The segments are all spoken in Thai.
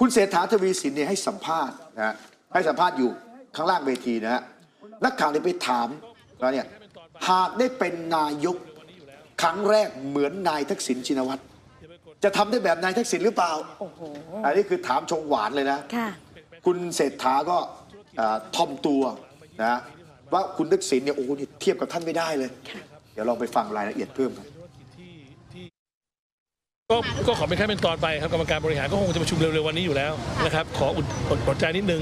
คุณเศรษฐาทวีสินเนี่ยให้สัมภาษณ์นะฮะให้สัมภาษณ์อยู่ข้างล่างเวทีนะฮะนักข่าวเนี่ยไปถามว่าเนี่ยหากได้เป็นนายกครั้งแรกเหมือนนายทักษิณชินวัตรจะทำได้แบบนายทักษิณหรือเปล่าโอ้โหอันนี้คือถามชงหวานเลยนะค่ะคุณเศรษฐาก็อ่าถ่อมตัวนะว่าคุณทักษิณเนี่ยโอ้โหเนี่ยเทียบกับท่านไม่ได้เลย เดี๋ยวลองไปฟังรายละเอียดเพิ่มครับ ก็ก็ขอเป็นขั้นเป็นตอนไปครับกรรมการบริหารก็คงจะประชุมเร็วๆวันนี้อยู่แล้วนะครับขออุดอดอดใจนิดนึง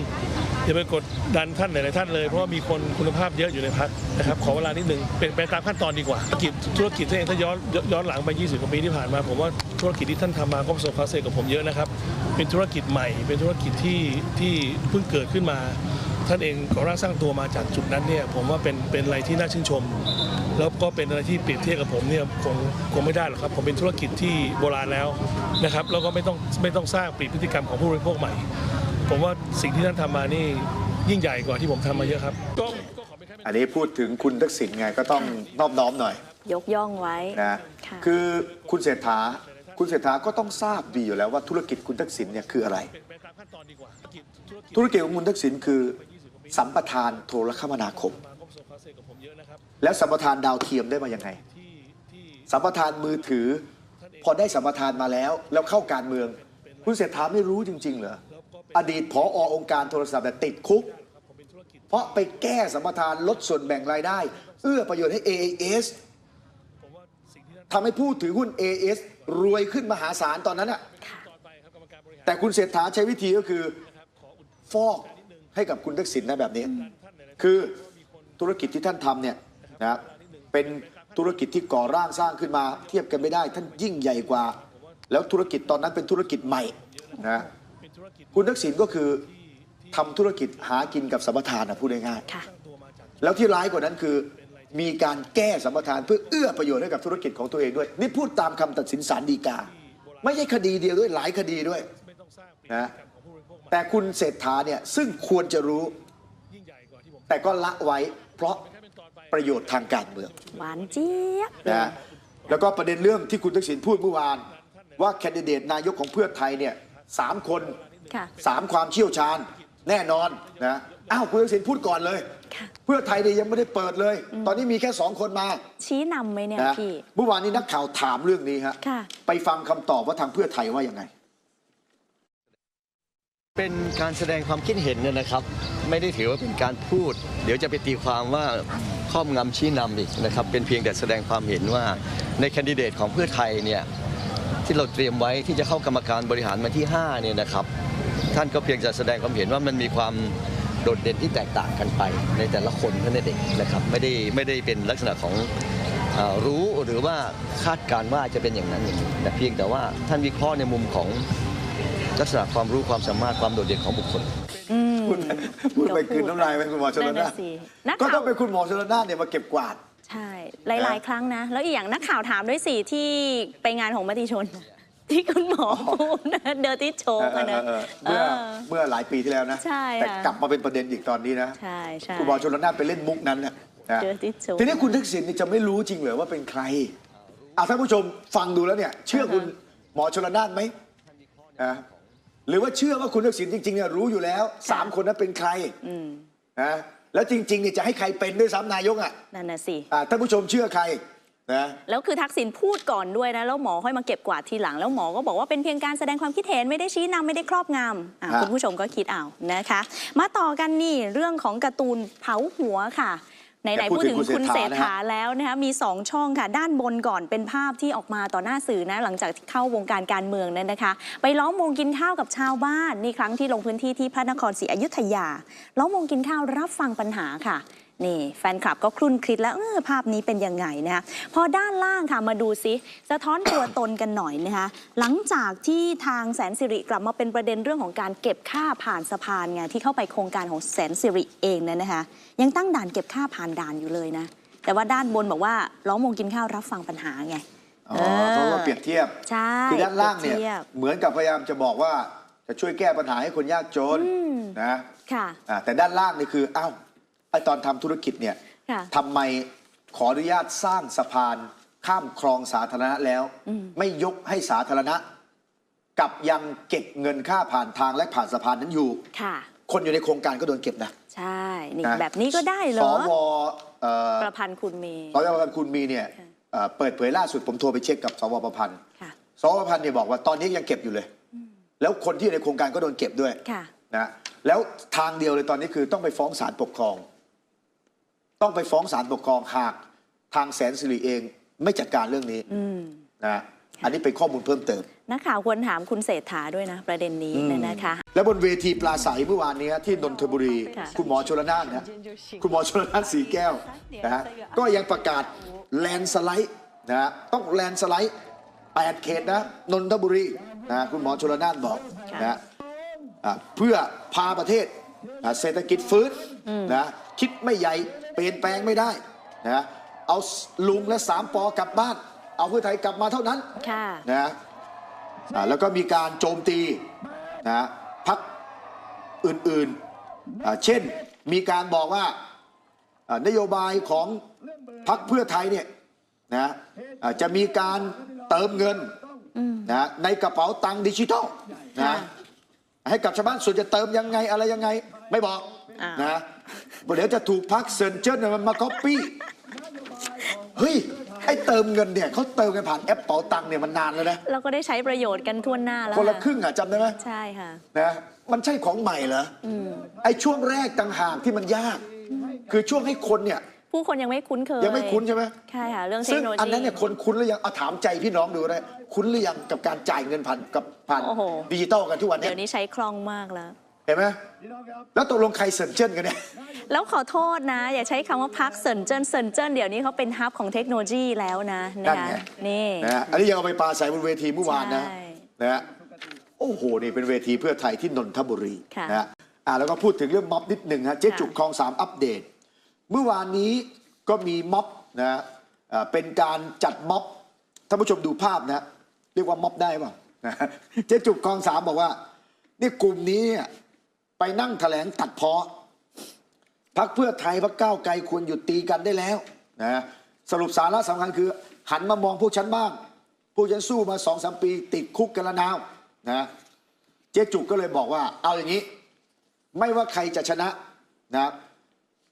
อย่าไปกดดันท่านหลายๆท่านเลยเพราะว่ามีคนคุณภาพเยอะอยู่ในพักนะครับขอเวลานิดหนึ่งเป็นไปตามขั้นตอนดีกว่า ธุรกิจธุรกิจเองถ้าย้อนย้อนหลังไป 20 กว่าปีที่ผ่านมา ผมว่าธุรกิจที่ท่านทำมาก็ประสบความสำเร็จกับผมเยอะนะครับ เป็นธุรกิจใหม่ เป็นธุรกิจที่ที่เพิ่งเกิดขึ้นมา ท่านเองก่อร่างสร้างตัวมาจากจุดนั้นเนี่ยผมว่าเป็นเป็นอะไรที่น่าชื่นชม แล้วก็เป็นอะไรที่เปรียบเทียบกับผมเนี่ยคงคงไม่ได้หรอกครับผมเป็นธุรกิจที่โบราณแล้วนะครับแล้วก็ไม่ต้องไม่ต้องสร้างเปลี่ยนพฤติกรรมของผู้บริโภคใหม่ ผมว่าสิ่งที่ท่านทำมานี่ยิ่งใหญ่กว่าที่ผมทำมาเยอะครับก็ก็ขอเป็นแค่อันนี้พูดถึงคุณทักษิณไงก็ต้องนอบน้อมหน่อยยกย่องไว้นะค่ะคือคุณเศรษฐาคุณเศรษฐาก็ต้องทราบดีอยู่แล้วว่าธุรกิจคุณทักษิณเนี่ยคืออะไรเป็นไปตามขั้นตอนดีกว่าธุรกิจธุรกิจธุรกิจของคุณทักษิณคือ สัมปทานโทรคมนาคมมาก็ประสบความสำเร็จกับผมเยอะนะครับแล้วสัมปทานดาวเทียมได้มายังไงที่ที่สัมปทานมือถือ พอได้สัมปทานมาแล้ว แล้วเข้าการเมือง คุณเศรษฐาไม่รู้จริง ๆ เหรอ อดีตผอองค์การโทรศัพท์แต่ยติดคุก เพราะไปแก้สัมปทานลดส่วนแบ่งรายได้ เอื้อประโยชน์ให้ AAS ผมว่าสิ่งที่ท่านทำให้ผู้ถือหุ้น AAS รวยขึ้นมหาศาลตอนนั้นอะตอนไปครับกรรมการบริหารแต่คุณเศรษฐาใช้วิธีก็คือ ฟอกให้กับคุณทักษิณนะแบบนี้ คือธุรกิจที่ท่านทำเนี่ยนะครับเป็นธุรกิจที่ก่อร่างสร้างขึ้นมา เทียบกันไม่ได้ ท่านยิ่งใหญ่กว่า แล้วธุรกิจตอนนั้นเป็นธุรกิจใหม่นะคุณทักษิณก็คือทำธุรกิจหากินกับสัมปทานนะพูดง่ายๆค่ะแล้วที่ร้ายกว่านั้นคือ มีการแก้สัมปทานเพื่อเอื้อประโยชน์ให้กับธุรกิจของตัวเองด้วย นี่พูดตามคำตัดสินศาลฎีกา ไม่ใช่คดีเดียวด้วยหลายคดีด้วยนะแต่คุณเศรษฐาเนี่ยซึ่งควรจะรู้ยิ่งใหญ่กว่าที่ผมแต่ก็ละไว้เพราะประโยชน์ทางการเมืองหวานเจี๊ยบเลยนะแล้วก็ประเด็นเรื่องที่คุณทักษิณพูดเมื่อวาน ว่าแคนดิเดตนายกของเพื่อไทยเนี่ยสามคนค่ะสามความเชี่ยวชาญแน่นอนนะอ้าวคุณทักษิณพูดก่อนเลยค่ะเพื่อไทยเนี่ยยังไม่ได้เปิดเลย ตอนนี้มีแค่สองคนมา ชี้นำไหมเนี่ยนะพี่เมื่อวานนี้นักข่าวถามเรื่องนี้ฮะค่ะไปฟังคำตอบว่าทางเพื่อไทยว่ายังไง เป็นการแสดงความคิดเห็นเนยนะครับ ไม่ได้ถือว่าเป็นการพูด เดี๋ยวจะไปตีความว่าครอบงำชี้นำอีกนะครับ เป็นเพียงแต่แสดงความเห็นว่าในแคนดิเดตของเพื่อไทยเนี่ย ที่เราเตรียมไว้ที่จะเข้ากรรมการบริหารมาที่5เนี่ยนะครับ ท่านก็เพียงจะแสดงความเห็นว่ามันมีความโดดเด่นที่แตกต่างกันไปในแต่ละคนเท่านั้นเองนะครับไม่ได้ไม่ได้เป็นลักษณะของเอ่อรู้หรือว่าคาดการณ์ว่าจะเป็นอย่างนั้นอย่างนี้แต่เพียงแต่ว่าท่านวิเคราะห์ในมุมของลักษณะความรู้ความสามารถความโดดเด่นของบุคคลอืมพูดพูดไปเดี๋ยวพูดคืนน้ำลายไปคุณหมอชลนั่นนาน่ะสินักก็ข่าวต้องเป็นคุณหมอชลนานเนี่ยมาเก็บกวาด ใช่ หลาย ๆ ครั้งนะ แล้วอีกอย่างนักข่าวถามด้วยสิที่ไปงานของมติชน ที่คุณหมอพูดนะเดอร์ติโชกนะ เออเออเออเมื่อเออเมื่อหลายปีที่แล้วนะ ใช่แต่ค่ะกลับมาเป็นประเด็นอีกตอนนี้นะใช่ใช่ คุณหมอชลนานไปเล่นมุกนั้นนะนะเจอที่โชว์ ทีนี้คุณทักษิณนี่จะไม่รู้จริงเหรอว่าเป็นใครอะท่านผู้ชมฟังดูแล้วเนี่ย เชื่อคุณหมอชลนานไหมนะหรือว่าเชื่อว่าคุณทักษิณจริงๆเนี่ยรู้อยู่แล้วสามคนนั้นเป็นใครอืมนะ แล้วจริงๆเนี่ยจะให้ใครเป็นด้วยซ้ำนายกอะนั่นน่ะสิอะท่านผู้ชมเชื่อใครนะแล้วคือทักษิณพูดก่อนด้วยนะ แล้วหมอค่อยมาเก็บกวาดทีหลัง แล้วหมอก็บอกว่าเป็นเพียงการแสดงความคิดเห็นไม่ได้ชี้นำไม่ได้ครอบงำอะฮะคุณผู้ชมก็คิดเอานะคะ มาต่อกันนี่เรื่องของการ์ตูนเผาหัวค่ะ ไหนๆพูดถึงคุณเศรษฐาแล้วนะคะมี 2 ช่องค่ะ ด้านบนก่อนเป็นภาพที่ออกมาต่อหน้าสื่อนะหลังจากที่เข้าวงการการเมืองนั้นนะคะ ไปล้อมวงกินข้าวกับชาวบ้านนี่ครั้งที่ลงพื้นที่ที่พระนครศรีอยุธยาล้อมวงกินข้าวรับฟังปัญหาค่ะ นี่แฟนคลับก็ครุ่นคิดแล้วเออภาพนี้เป็นยังไงนะคะพอด้านล่างค่ะมาดูซิสะท้อนตัวตนกันหน่อยนะคะหลังจากที่ทางแสนสิริกลับมาเป็นประเด็นเรื่องของการเก็บค่าผ่านสะพานไงที่เข้าไปโครงการของแสนสิริเองเนี่ยนะคะ ยังตั้งด่านเก็บค่าผ่านด่านอยู่เลยนะแต่ว่าด้านบนบอกว่าล้อมวงกินข้าวรับฟังปัญหาไงอ๋อเพราะว่าเปรียบเทียบใช่คือด้านล่างเนี่ยปรีบทีบเหมือนกับพยายามจะบอกว่าจะช่วยแก้ปัญหาให้คนยากจนอืมนะค่ะอ่าแต่ด้านล่างนี่คืออ้าวไอตอนทำธุรกิจเนี่ยค่ะทำไมขออนุญาตสร้างสะพานข้ามคลองสาธารณะแล้วอืมไม่ยกให้สาธารณะ กับยังเก็บเงินค่าผ่านทางและผ่านสะพานนั้นอยู่ค่ะ คนอยู่ในโครงการก็โดนเก็บนะ ใช่นี่นะแบบนี้ก็ได้เหรสอวเอ่อประพันธ์คุณเมย์สวประพันธ์คุณมีเนี่ยเอ่อเปิดเผยล่าสุดผมโทรไปเช็คกับสวประพันธ์ค่ะสวประพันธ์เนี่ยบอกว่าตอนนี้ยังเก็บอยู่เลย แล้วคนที่อยู่ในโครงการก็โดนเก็บด้วยค่ะนะแล้วทางเดียวเลยตอนนี้คือต้องไปฟ้องศาลปกครอง ต้องไปฟ้องศาลปกครองหากทางแสนสิริเองไม่จัดการเรื่องนี้อืมนะอันนี้เป็นข้อมูลเพิ่มเติม นักข่าวควรถามคุณเศรษฐาด้วยนะ ประเด็นนี้เนี่ยนะคะ และบนเวทีปลาใสเมื่อวานนี้ที่นนทบุรีค่ะคุณหมอชลนานนะคุณหมอชลนานสีแก้วนะฮะก็ยังประกาศแลนด์สไลด์นะฮะต้องแลนด์สไลด์ 8 เขตนะนนทบุรีนะคุณหมอชลนานบอกนะฮะอ่าเพื่อพาประเทศอ่าเศรษฐกิจฟื้นนะคิดไม่ใหญ่ เปลี่ยนแปลงไม่ได้นะเอาลุงและสามปอกลับบ้าน เอาเพื่อไทยกลับมาเท่านั้นค่ะนะอ่าแล้วก็มีการโจมตีนะพักอื่นๆอ่าเช่นมีการบอกว่าอ่านโยบายของพักเพื่อไทยเนี่ยนะอ่าจะมีการเติมเงินนะในกระเป๋าตังค์ดิจิทัลนะค่ะให้กับชาวบ้านส่วนจะเติมยังไงอะไรยังไง ไม่บอกอ้าวนะ เดี๋ยวจะถูกพักเซินเจิ้นมันมาก๊อปปี้เฮ้ยไอ้เติมเงินเนี่ยเขาเติมกันผ่านแอปเป๋าตังค์เนี่ยมันนานแล้วนะเราก็ได้ใช้ประโยชน์กันทั่วหน้าแล้วคนละค่ะครึ่งอะจำได้ไหมใช่ค่ะนะมันใช่ของใหม่เหรออไอ้ช่วงแรกต่างหากที่มันยาก คือช่วงให้คนเนี่ยผู้คนยังไม่คุ้นเคยยังไม่คุ้นใช่ไหมใช่ค่ะเรื่องเทซึ่คงโนโลยีอันนั้นเนี่ยคนคุ้นหรือยังเอาถามใจพี่น้องดูได้คุ้นหรือยังกับการจ่ายเงินผ่านกับผ่านโอ้โหดิจิตอลกันทุกวันเนี่เดี๋ยยวนี้ใช้คล่องมากแล้ว เห็นไหมแล้วตกลงใครเซินเจิ้นกันเนี่ยแล้วขอโทษนะ อย่าใช้คำว่าพักเซินเจิ้นเซินเจิ้นเดี๋ยวนี้เขาเป็นฮับของเทคโนโลยีแล้วนะนั่นะนคะไงนี่นะฮะอันนี้ยังเอาไปปราศัยบนเวทีเมื่อวานนะใช่นะฮะโอ้โหนี่เป็นเวทีเพื่อไทยที่นนทบุรีค่ะนะฮะอ่าแล้วก็พูดถึงเรื่องม็อบนิดหนึ่งนะเจ๊จุกคลองสามอัปเดต เมื่อวานนี้ก็มีม็อบนะอ่าเป็นการจัดม็อบท่านผู้ชมดูภาพนะเรียกว่าม็อบได้ป่ะนะเจ๊จุกคลองสามบอกว่านี่กลุ่มนี้เนี่ย ไปนั่งแถลงตัดเพาะพักเพื่อไทยพักก้าวไกลควรหยุดตีกันได้แล้วนะสรุปสาระสำคัญคือ หันมามองพวกฉันบ้างพวกฉันสู้มาสองสามปี ติดคุกกันละนาวนะเจ๊จุกก็เลยบอกว่า เอาอย่างนี้ ไม่ว่าใครจะชนะนะ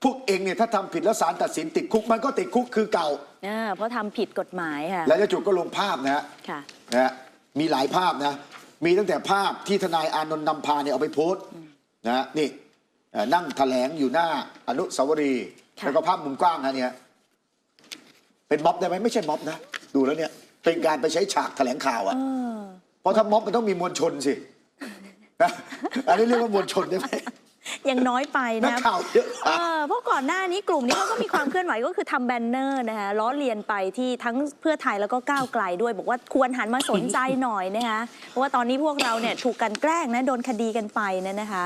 พวกเองเนี่ยถ้าทำผิดแล้วศาลตัดสินติดคุกมันก็ติดคุกคือเก่าอ่าเพราะทำผิดกฎหมายค่ะแล้วเจ๊จุกก็ลงภาพนะฮะค่ะนะฮะมีหลายภาพนะมีตั้งแต่ภาพที่ทนายอานนท์นำพาเนี่ยเอาไปโพสต์ นะฮะนี่เอ่อนั่งแถลงอยู่หน้าอนุสาวรีย์ค่ะแล้วก็ภาพมุมกว้างนะเนี่ยเป็นม็อบได้ไหมไม่ใช่ม็อบนะ ดูแล้วเนี่ย เป็นการไปใช้ฉากแถลงข่าวอะเออเพราะถ้าม็อบมันต้องมีมวลชนสินะอันนี้เรียกว่ามวลชนได้ไหม ยังน้อยไปนักนะข่าวเยอะเออเพราะก่อนหน้านี้กลุ่มนี้เขาก็มีความเคลื่อนไหวก็คือทำแบนเนอร์นะคะล้อเลียนไปที่ทั้งเพื่อไทยแล้วก็ก้าวไกลด้วย บอกว่าควรหันมาสนใจหน่อยนะคะเพราะว่าตอนนี้พวกเราเนี่ยถูกกลันแกล้งนะโดนคดีกันไปนะนะคะ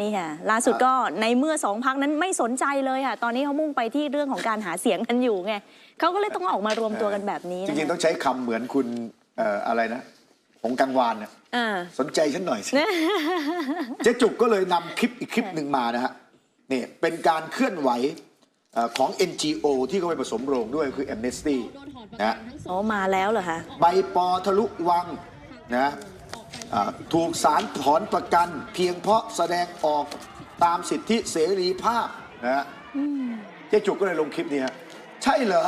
นี่ค่ะล่าสุดก็ในเมื่อสองพักนั้นไม่สนใจเลยค่ะ ตอนนี้เขามุ่งไปที่เรื่องของการหาเสียงกันอยู่ไงเขาก็เลยต้องออกมารวมตัวกันแบบนี้จนะริงๆคะต้องใช้คำเหมือนคุณเอ่ออะไรนะ ของกังวานเนี่ยอ่า สนใจฉันหน่อยสิ เจ๊จุกก็เลยนำคลิปอีกคลิปหนึ่งมานะฮะนี่เป็นการเคลื่อนไหวเอ่อของ NGO ที่เขาไปผสมโรงด้วยคือ Amnesty นะฮะอ๋อมาแล้วเหรอคะ ใบปอทะลุวังนะอ่าถูกศาลถอนประกัน เพียงเพราะแสดงออกตามสิทธิเสรีภาพนะฮะเจ๊จุกก็เลยลงคลิปนี้ฮะใช่เหรอ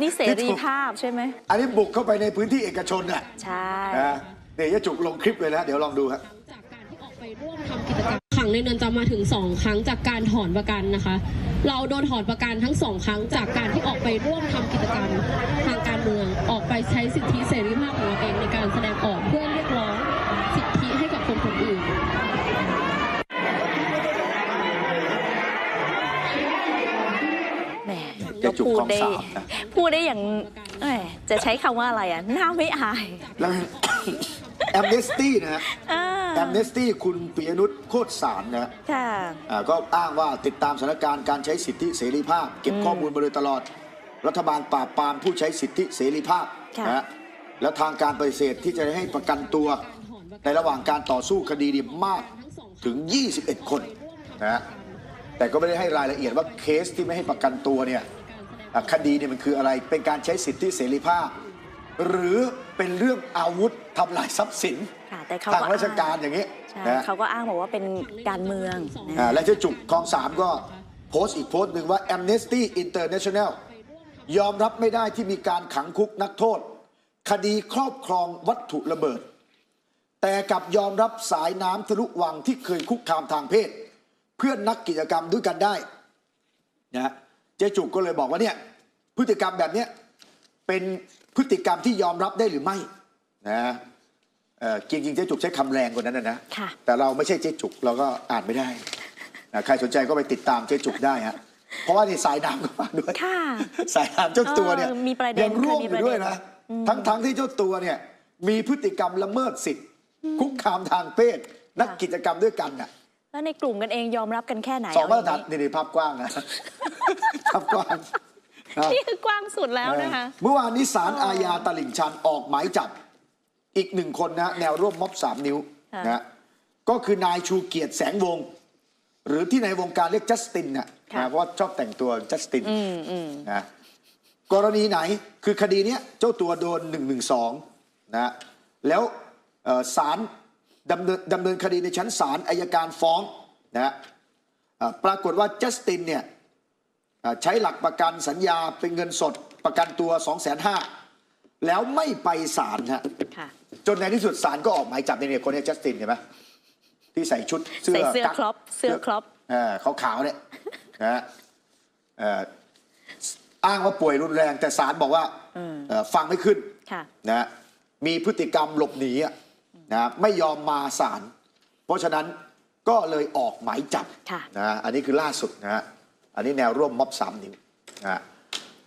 นี่เสรีภาพใช่ไหม อันนี้บุกเข้าไปในพื้นที่เอกชนน่ะใช่ นะเดี๋ยวเจ๊จุกลงคลิปเลยนะเดี๋ยวลองดูครับจากการที่ออกไปร่วมทำกิจกรรมขังในเรือนจำมาถึง 2 ครั้งจากการถอนประกันนะคะ เราโดนถอนประกันทั้งสองครั้งจากการที่ออกไปร่วมทำกิจกรรมทางการเมืองออกไปใช้สิทธิเสรีภาพของเราเองในการแสดงออกเพื่อ จ๊ก็จุกพูดของได้สามนะพูดได้อย่างเอ้ยจะใช้คำว่าอะไรอะหน้าไม่อายแล้ว แอมเนสตี้นะฮะอ่าแอมเนสตี้คุณปิยนุชโคตรสารนะฮะ ค่ะ อ่าก็อ้างว่าติดตามสถานการณ์การใช้สิทธิเสรีภาพ เก็บข้อมูลมาโดยตลอด รัฐบาลปราบปรามผู้ใช้สิทธิเสรีภาพค่ะ นะฮะแล้วทางการปฏิเสธที่จะให้ประกันตัว ในระหว่างการต่อสู้คดีนี่มากถึง 21 คนนะฮะแต่ก็ไม่ได้ให้รายละเอียดว่าเคสที่ไม่ให้ประกันตัวเนี่ยอะ คดีเนี่ยมันคืออะไร เป็นการใช้สิทธิเสรีภาพ หรือเป็นเรื่องอาวุธทำลายทรัพย์สินค่ะแต่เขาทางก็ราชการอย่างนี้ใช่นะเขาก็อ้างบอกว่าเป็นการเมืองอ่านะและเจ๊จุกคลองสามก็โพสต์อีกโพสต์หนึ่งว่า Amnesty International ยอมรับไม่ได้ที่มีการขังคุกนักโทษ คดีครอบครองวัตถุระเบิด แต่กลับยอมรับสายน้ำทะลุวังที่เคยคุกคามทางเพศ เพื่อนนักกิจกรรมด้วยกันได้นะ เจ๊จุกก็เลยบอกว่าเนี่ยพฤติกรรมแบบเนี้ยเป็นพฤติกรรมที่ยอมรับได้หรือไม่นะเอ่อจริงๆเจ๊จุกใช้คำแรงกว่านั้นนะนะค่ะ แต่เราไม่ใช่เจ๊จุกเราก็อ่านไม่ได้นะใครสนใจก็ไปติดตามเจ๊จุกได้ฮะเพราะว่านี่สายน้ำก็มาด้วย ค่ะ สายน้ำเจ้าตัวเนี่ยเออมีประเด็นยังร่วมเคยมีอยู่ด้วยนะประเด็นอืม ทั้งทั้งที่เจ้าตัวเนี่ยมีพฤติกรรมละเมิดสิทธิ์คุกคามทางเพศ นักกิจกรรมด้วยกันน่ะแล้วในกลุ่มกันเองยอมรับกันแค่ไหนสองมาตรฐานเย่นี่นี่ภาพกว้างนะ ภาพกว้างนะนี่คือกว้างสุดแล้วนะคะ เมื่อวานนี้ศาลอาญาตลิ่งชันออกหมายจับ อีกหนึ่งคนนะแนวร่วมม็อบสามนิ้วค่ะ นะก็คือนายชูเกียรติแสงวงศ์หรือที่ในวงการเรียกจัสตินนะนะเพราะว่าชอบแต่งตัวจัสติน อืมอืม นะกรณีไหนคือคดีเนี้ยเจ้าตัวโดน1นึนะแล้วเอ่อศาลดำเนินดำเนินคดีในชั้นศาลอายการฟ้องนะเอ่อปรากฏว่าจัสตินเนี่ยเอ่อ ใช้หลักประกันสัญญาเป็นเงินสดประกันตัว 2 5 0 0 0 0แล้วไม่ไปศาลฮะค่ะจนในที่สุดศาลก็ออกหมายจับในเนี่ยคนเนี้จัสตินเห็นไหมที่ใส่ชุดเสื้อใส่เสื้อกั๊กครอปเสื้อครอปเออขาวๆเนี่ยนะฮะเอ่ออ้างว่าป่วยรุนแรงแต่ศาลบอกว่าเอ่อฟังไม่ขึ้นค่ะนะฮะมีพฤติกรรมหลบหนีอะนะไม่ยอมมาศาลเพราะฉะนั้นก็เลยออกหมายจับค่ะนะฮะอันนี้คือล่าสุดนะฮะ อันนี้แนวร่วมม็อบสามนิ้วนะฮะ